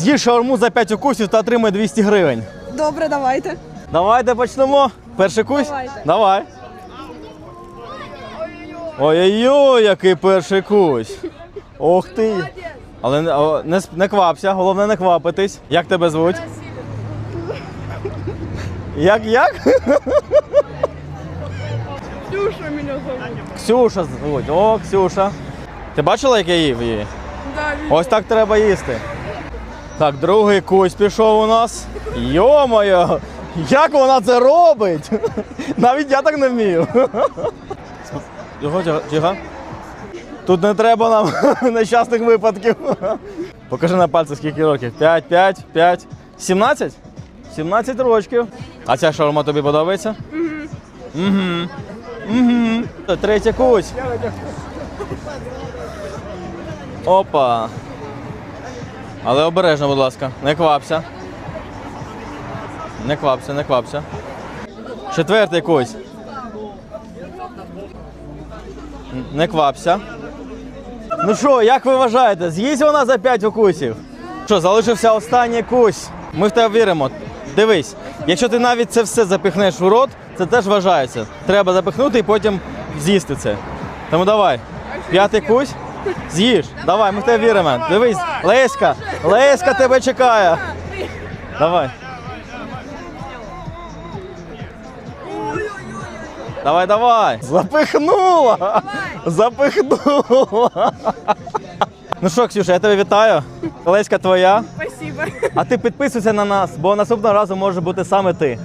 З'їж шаурму за 5 укусів та отримай 200 гривень. Добре, давайте. Давайте почнемо. Перший кусь? Давайте. Давай. Ой-ой-ой, який перший кусь. Ох ти. Але не, о, не, не квапся, головне не квапитись. Як тебе звуть? Як як? Ксюша мене зовут. Ксюша звуть. О, Ксюша. Ти бачила, як я їв її? Да, Ось так треба їсти. Так, другий кусь пішов у нас. Йо-моє! Як вона це робить? Навіть я так не вмію. Його тяга. Тут не треба нам нещасних випадків. Покажи на пальці, скільки років. 5, 5, 5. 17? 17 років. А ця шаурма тобі подобається? Угу. Угу. Угу. Третя кусь. Опа. Але обережно, будь ласка, не квапся. Не квапся, не квапся. Четвертий кусь. Не квапся. Ну що, як ви вважаєте, з'їсть вона за 5 укусів? Що, залишився останній кусь. Ми в тебе віримо. Дивись, якщо ти навіть це все запихнеш в рот, це теж вважається. Треба запихнути і потім з'їсти це. Тому давай. П'ятий кусь. З'їж. Давай, ми в тебе віримо. Дивись, Леська, Леська тебе чекає. Давай. Давай, давай. Запихнула. Запихнула. Ну що, Ксюша, я тебе вітаю. Леська твоя. Спасибо. А ти підписуйся на нас, бо наступного разу може бути саме ти.